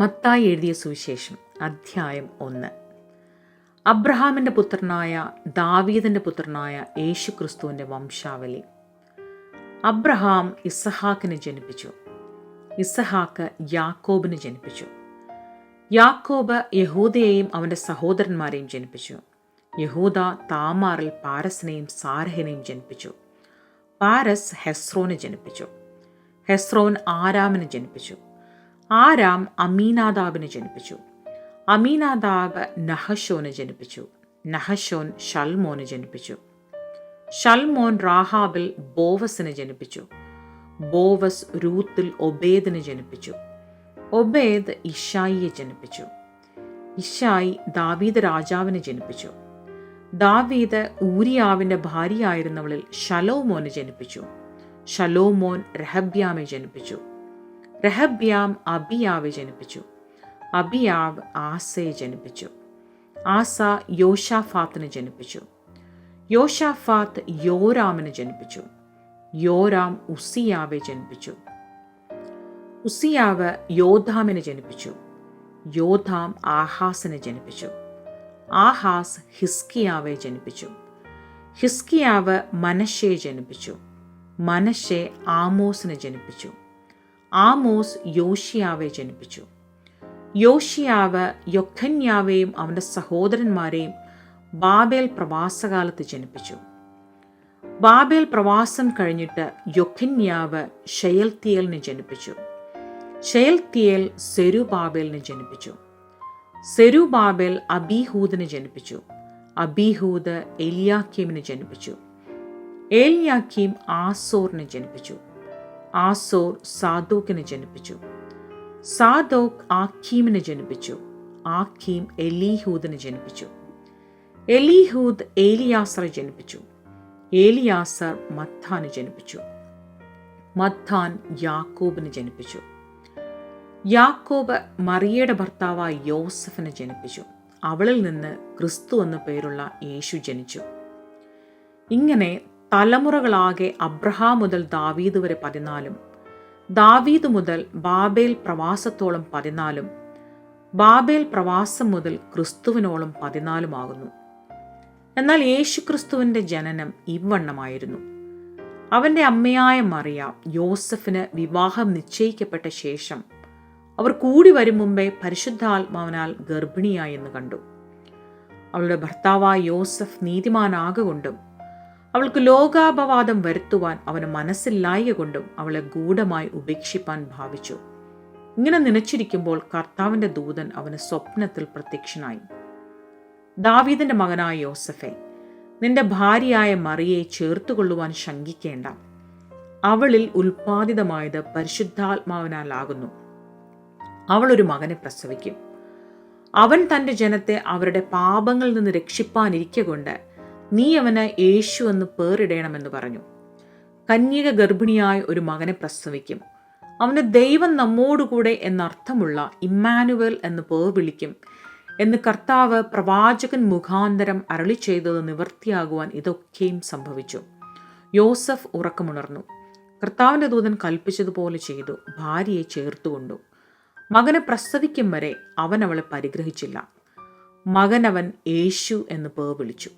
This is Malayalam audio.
മത്തായി എഴുതിയ സുവിശേഷം അധ്യായം ഒന്ന്. അബ്രഹാമിന്റെ പുത്രനായ ദാവീദിന്റെ പുത്രനായ യേശു ക്രിസ്തുവിന്റെ വംശാവലി. അബ്രഹാം ഇസഹാക്കിനെ ജനിപ്പിച്ചു. ഇസഹാക്ക് യാക്കോബിനെ ജനിപ്പിച്ചു. യാക്കോബ് യഹൂദയെയും അവന്റെ സഹോദരന്മാരെയും ജനിപ്പിച്ചു. യഹൂദ താമാറിൽ പാരസിനെയും സാരഹിനെയും ജനിപ്പിച്ചു. പാരസ് ഹെസ്രോനെ ജനിപ്പിച്ചു. ഹെസ്രോൻ ആരാമിനെ ജനിപ്പിച്ചു. ആരാം അമീനാദാബിനെ ജനിപ്പിച്ചു. അമീനാദാബ് നഹശോനെ ജനിപ്പിച്ചു. നഹശോൻ ഷൽമോനെ ജനിപ്പിച്ചു. ഷൽമോൻ റാഹാബിൽ ബോവസിനെ ജനിപ്പിച്ചു. ബോവസ് റൂത്തിൽ ഒബേദിനെ ജനിപ്പിച്ചു. ഒബേദ് ഇഷായിയെ ജനിപ്പിച്ചു. ഇഷായി ദാവീദ് രാജാവിനെ ജനിപ്പിച്ചു. ദാവീദ് ഊരിയാവിന്റെ ഭാര്യയായിരുന്നവളിൽ ഷലോമോനെ ജനിപ്പിച്ചു. ഷലോമോൻ രഹബ്യാമെ ജനിപ്പിച്ചു. രഹബ്യാം അബിയാവ് ജനിപ്പിച്ചു. അബിയാവ് ആസയെ ജനിപ്പിച്ചു. ആസ യോഷാഫാത്തിനെ ജനിപ്പിച്ചു. യോഷാഫാത്ത് യോരാമിനെ ജനിപ്പിച്ചു. യോരാം ഉസിയാവെ ജനിപ്പിച്ചു. ഉസിയാവ് യോധാമിനെ ജനിപ്പിച്ചു. യോധാം ആഹാസിനെ ജനിപ്പിച്ചു. ആഹാസ് ഹിസ്കിയാവെ ജനിപ്പിച്ചു. ഹിസ്കിയാവ് മനശയെ ജനിപ്പിച്ചു. മനശെ ആമോസിനെ ജനിപ്പിച്ചു. ആമോസ് യോഷിയാവെ ജനിപ്പിച്ചു. യോഷിയാവ് യൊഖന്യാവെയും അവന്റെ സഹോദരന്മാരെയും ബാബേൽ പ്രവാസകാലത്ത് ജനിപ്പിച്ചു. ബാബേൽ പ്രവാസം കഴിഞ്ഞിട്ട് യൊഖന്യാവ് ഷയൽത്തിയലിനെ ജനിപ്പിച്ചു. ഷയൽത്തിയേൽ സെരുബാബേലിനെ ജനിപ്പിച്ചു. സെരുബാബേൽ അബീഹൂദിനെ ജനിപ്പിച്ചു. അബീഹൂദ് എലിയാക്കീമിനെ ജനിപ്പിച്ചു. ഏലിയാക്കീം ആസോറിനെ ജനിപ്പിച്ചു. ആസോർ സാദോക്കിനെ ജനിപ്പിച്ചു. സാദോക്ക് ആഖീമിനെ ജനിപ്പിച്ചു. ആഖീം എലിഹൂദിനെ ജനിപ്പിച്ചു. എലിഹൂദ് ഏലിയാസറെ ജനിപ്പിച്ചു. ഏലിയാസർ മത്താന് ജനിപ്പിച്ചു. മത്താൻ യാക്കോബിന് ജനിപ്പിച്ചു. യാക്കോബ് മറിയയുടെ ഭർത്താവായ യോസഫിനെ ജനിപ്പിച്ചു. അവളിൽ നിന്ന് ക്രിസ്തു എന്ന പേരുള്ള യേശു ജനിച്ചു. ഇങ്ങനെ തലമുറകളാകെ അബ്രഹാം മുതൽ ദാവീദ് വരെ പതിനാലും ദാവീദ് മുതൽ ബാബേൽ പ്രവാസത്തോളം പതിനാലും ബാബേൽ പ്രവാസം മുതൽ ക്രിസ്തുവിനോളം പതിനാലുമാകുന്നു. എന്നാൽ യേശു ക്രിസ്തുവിന്റെ ജനനം ഇവണ്ണമായിരുന്നു അവന്റെ അമ്മയായ മറിയ യോസഫിന് വിവാഹം നിശ്ചയിക്കപ്പെട്ട ശേഷം അവർ കൂടി വരും മുമ്പേ പരിശുദ്ധാത്മാവിനാൽ ഗർഭിണിയായെന്ന് കണ്ടു. അവളുടെ ഭർത്താവായ യോസഫ് നീതിമാനാകൊണ്ടും അവൾക്ക് ലോകാപവാദം വരുത്തുവാൻ അവന് മനസ്സില്ലായ കൊണ്ടും അവളെ ഗൂഢമായി ഉപേക്ഷിപ്പാൻ ഭാവിച്ചു. ഇങ്ങനെ നനച്ചിരിക്കുമ്പോൾ കർത്താവിന്റെ ദൂതൻ അവന് സ്വപ്നത്തിൽ പ്രത്യക്ഷനായി. ദാവീദിന്റെ മകനായ യോസഫെ നിന്റെ ഭാര്യയായ മറിയെ ചേർത്തുകൊള്ളുവാൻ ശങ്കിക്കേണ്ട. അവളിൽ ഉൽപാദിതമായത് പരിശുദ്ധാത്മാവിനാലാകുന്നു. അവൾ ഒരു മകനെ പ്രസവിക്കും. അവൻ തന്റെ ജനത്തെ അവരുടെ പാപങ്ങളിൽ നിന്ന് രക്ഷിപ്പാനിരിക്കൊണ്ട് നീ അവന് യേശു എന്ന് പേറിടേണമെന്ന് പറഞ്ഞു. കന്യക ഗർഭിണിയായ ഒരു മകനെ പ്രസവിക്കും. അവന് ദൈവം നമ്മോടുകൂടെ എന്നർത്ഥമുള്ള ഇമ്മാനുവൽ എന്ന് പേർ വിളിക്കും എന്ന് കർത്താവ് പ്രവാചകൻ മുഖാന്തരം അരളി ചെയ്തത് നിവർത്തിയാകുവാൻ ഇതൊക്കെയും സംഭവിച്ചു. യോസഫ് ഉറക്കമുണർന്നു. കർത്താവിന്റെ ദൂതൻ കൽപ്പിച്ചതുപോലെ ചെയ്തു. ഭാര്യയെ ചേർത്തുകൊണ്ടു. മകനെ പ്രസവിക്കും വരെ അവൻ അവളെ പരിഗ്രഹിച്ചില്ല. മകനവൻ യേശു എന്ന് പേർ വിളിച്ചു.